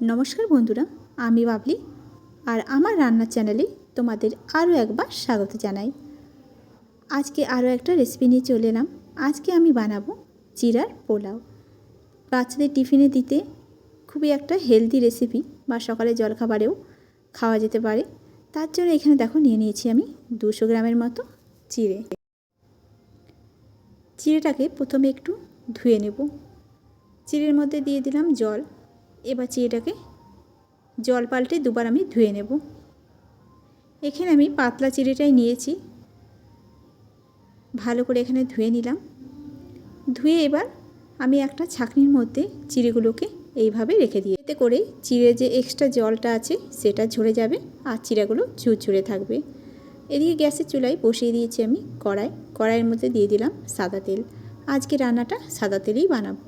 নমস্কার বন্ধুরা, আমি বাবলি আর আমার রান্নার চ্যানেলে তোমাদের আরও একবার স্বাগত জানাই। আজকে আরও একটা রেসিপি নিয়ে চলে এলাম। আজকে আমি বানাবো চিরার পোলাও। বাচ্চাদের টিফিনে দিতে খুবই একটা হেলদি রেসিপি বা সকালে জলখাবারেও খাওয়া যেতে পারে। তার জন্য এখানে দেখো নিয়ে নিয়েছি আমি দুশো গ্রামের মতো চিড়ে চিড়েটাকে প্রথমে একটু ধুয়ে নেব। চিড়ের মধ্যে দিয়ে দিলাম জল। এবার চিড়েটাকে জল পাল্টে দুবার আমি ধুয়ে নেব। এখানে আমি পাতলা চিড়েটাই নিয়েছি। ভালো করে এখানে ধুয়ে নিলাম। ধুয়ে এবার আমি একটা ছাকনির মধ্যে চিড়েগুলোকে এইভাবে রেখে দিই। এতে করে চিড়ে যে এক্সট্রা জলটা আছে সেটা ঝরে যাবে আর চিড়াগুলো ঝুরঝুরে থাকবে। এদিকে গ্যাসের চুলায় বসিয়ে দিয়েছি আমি কড়াই। কড়াইয়ের মধ্যে দিয়ে দিলাম সাদা তেল। আজকে রান্নাটা সাদা তেলেই বানাবো।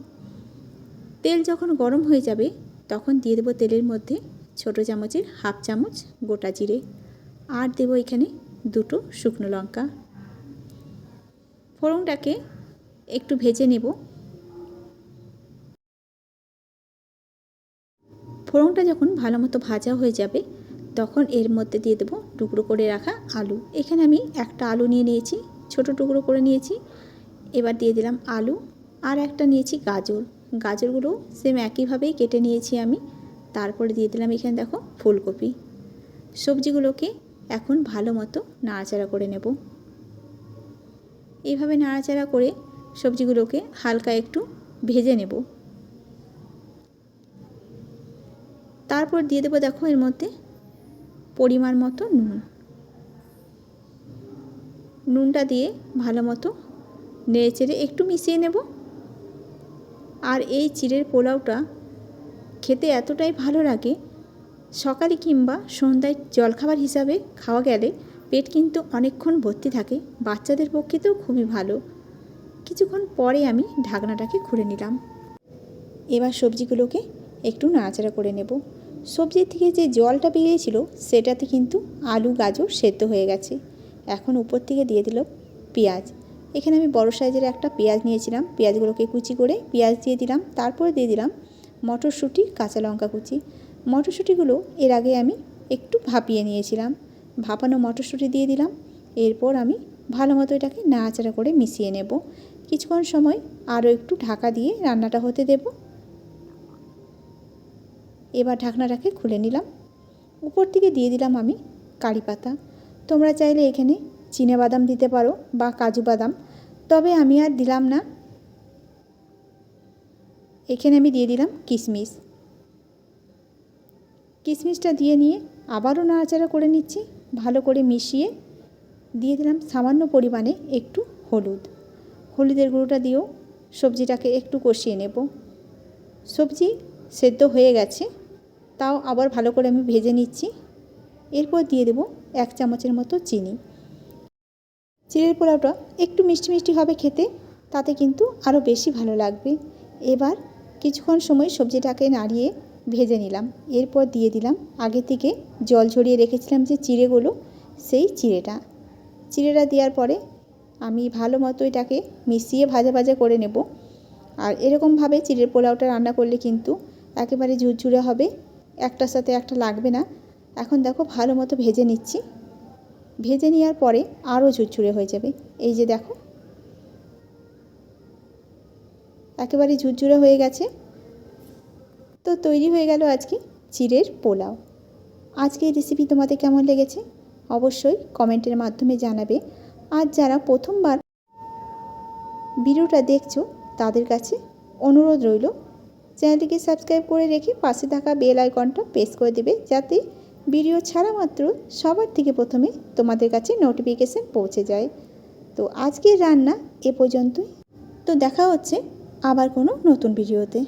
তেল যখন গরম হয়ে যাবে তখন দিয়ে দেবো তেলের মধ্যে ছোট চামচের হাফ চামচ গোটা জিরে আর দেবো এখানে দুটো শুকনো লঙ্কা। ফোড়নটাকে একটু ভেজে নেব। ফোড়নটা যখন ভালো মতো ভাজা হয়ে যাবে, তখন এর মধ্যে দিয়ে দেবো টুকরো করে রাখা আলু। এখানে আমি একটা আলু নিয়ে নিয়েছি, ছোট টুকরো করে নিয়েছি। এবার দিয়ে দিলাম আলু আর একটা নিয়েছি গাজর। গাজরগুলো সেম একইভাবেই কেটে নিয়েছি আমি। তারপরে দিয়ে দিলাম এখানে দেখো ফুলকপি। সবজিগুলোকে এখন ভালো মতো নাড়াচাড়া করে নেব। এইভাবে নাড়াচাড়া করে সবজিগুলোকে হালকা একটু ভেজে নেব। তারপর দিয়ে দেবো দেখো এর মধ্যে পরিমাণ মতো নুন। নুনটা দিয়ে ভালো মতো নেড়ে চেড়ে একটু মিশিয়ে নেব। আর এই চিড়ের পোলাওটা খেতে এতটাই ভালো লাগে। সকালে কিংবা সন্ধ্যায় জলখাবার হিসাবে খাওয়া গেলে পেট কিন্তু অনেকক্ষণ ভর্তি থাকে। বাচ্চাদের পক্ষে তো খুবই ভালো। কিছুক্ষণ পরে আমি ঢাকনাটাকে খুলে নিলাম। এবার সবজিগুলোকে একটু নাড়াচাড়া করে নেব। সবজির থেকে যে জলটা বেরিয়েছিল, সেটাতে কিন্তু আলু, গাজর সেদ্ধ হয়ে গেছে। এখন উপর থেকে দিয়ে দিল পেঁয়াজ। এখানে আমি বড় সাইজের একটা পেঁয়াজ নিয়েছিলাম। পেঁয়াজগুলোকে কুচি করে পেঁয়াজ দিয়ে দিলাম। তারপরে দিয়ে দিলাম মটরশুঁটি, কাঁচা লঙ্কা কুচি। মটরশুঁটিগুলো এর আগে আমি একটু ভাপিয়ে নিয়েছিলাম। ভাপানো মটরশুঁটি দিয়ে দিলাম। এরপর আমি ভালো মতো এটাকে নাড়াচাড়া করে মিশিয়ে নেব। কিছুক্ষণ সময় আরও একটু ঢাকা দিয়ে রান্নাটা হতে দেব। এবার ঢাকনাটাকে খুলে নিলাম। উপর থেকে দিয়ে দিলাম আমি কারি পাতা। তোমরা চাইলে এখানে বাদাম দিতে পারো বা কাজু বাদাম। তবে আমি আর দিলাম না। এখানে আমি দিয়ে দিলাম কিশমিশ কিশমিশটা দিয়ে নিয়ে আবারও নাড়াচাড়া করে নিচ্ছি, ভালো করে মিশিয়ে দিয়ে দিলাম সামান্য পরিমাণে একটু হলুদ। হলুদের গুঁড়োটা দিয়েও সবজিটাকে একটু কষিয়ে নেব। সবজি সেদ্ধ হয়ে গেছে, তাও আবার ভালো করে আমি ভেজে নিচ্ছি। এরপর দিয়ে দেব এক চামচের মতো চিনি। চিড়ের পোলাওটা একটু মিষ্টি মিষ্টি হবে খেতে, তাতে কিন্তু আরও বেশি ভালো লাগবে। এবার কিছুক্ষণ সময় সবজিটাকে নাড়িয়ে ভেজে নিলাম। এরপর দিয়ে দিলাম, আগে থেকে জল ঝরিয়ে রেখেছিলাম যে চিড়েগুলো, সেই চিড়েটা। চিড়েটা দেওয়ার পরে আমি ভালো মতো এটাকে মিশিয়ে ভাজা ভাজা করে নেব। আর এরকমভাবে চিড়ের পোলাওটা রান্না করলে কিন্তু একেবারে ঝুরঝুরে হবে, একটার সাথে একটা লাগবে না। এখন দেখো ভালো মতো ভেজে নিচ্ছি। ভেজে নেওয়ার পরে আরও ঝুরঝুরে হয়ে যাবে। এই যে দেখো। একেবারে ঝুরঝুরে হয়ে গেছে। তো তৈরি হয়ে গেল আজকে চিড়ের পোলাও। আজকে এই রেসিপি তোমাদের কেমন লেগেছে? অবশ্যই কমেন্টের মাধ্যমে জানাবে। আর যারা প্রথমবার ভিডিওটা দেখছ, তাদের কাছে অনুরোধ রইল, চ্যানেলটিকে সাবস্ক্রাইব করে রেখে পাশে থাকা বেল আইকনটা প্রেস করে দেবে, যাতে ভিডিও ছাড়া মাত্র সবার থেকে প্রথমে তোমাদের কাছে নোটিফিকেশান পৌঁছে যায়। তো আজকের রান্না এ পর্যন্তই। তো দেখা হচ্ছে আবার কোনো নতুন ভিডিওতে।